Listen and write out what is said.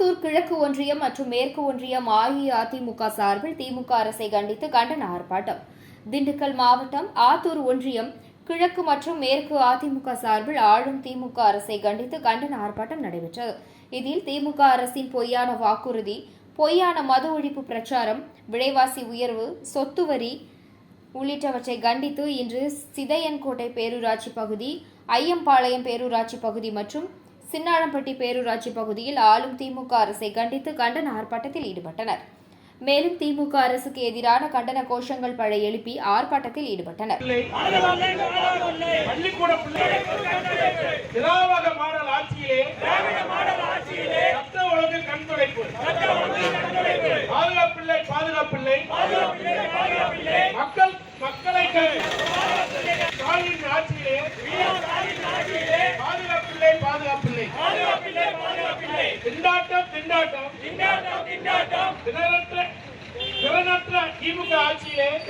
ஆத்தூர் கிழக்கு ஒன்றியம் மற்றும் மேற்கு ஒன்றியம் அஇஅதிமுக சார்பில் திமுக அரசை கண்டித்து கண்டன ஆர்ப்பாட்டம். திண்டுக்கல் மாவட்டம் ஆத்தூர் ஒன்றியம் கிழக்கு மற்றும் மேற்கு அதிமுக சார்பில் ஆளும் திமுக அரசை கண்டித்து கண்டன ஆர்ப்பாட்டம் நடைபெற்றது. இதில் திமுக அரசின் பொய்யான வாக்குறுதி பொய்யான மது ஒழிப்பு பிரச்சாரம் விலைவாசி உயர்வு சொத்து வரி உள்ளிட்டவற்றை கண்டித்து இன்று சிதையன்கோட்டை பேரூராட்சி பகுதி ஐயம்பாளையம் பேரூராட்சி பகுதி மற்றும் சின்னாளம்பட்டி பேரூராட்சி பகுதியில் ஆளும் திமுக அரசை கண்டித்து கண்டன ஆர்ப்பாட்டத்தில் ஈடுபட்டனர். மேலும் திமுக அரசுக்கு எதிரான கண்டன கோஷங்கள் பல எழுப்பி ஆர்ப்பாட்டத்தில் ஈடுபட்டனர். மக்கள் மக்களை ஆட்சியிலே திண்டாட்டம் திண்டாட்டம் திறனற்ற திறனற்ற திமுக ஆட்சியிலே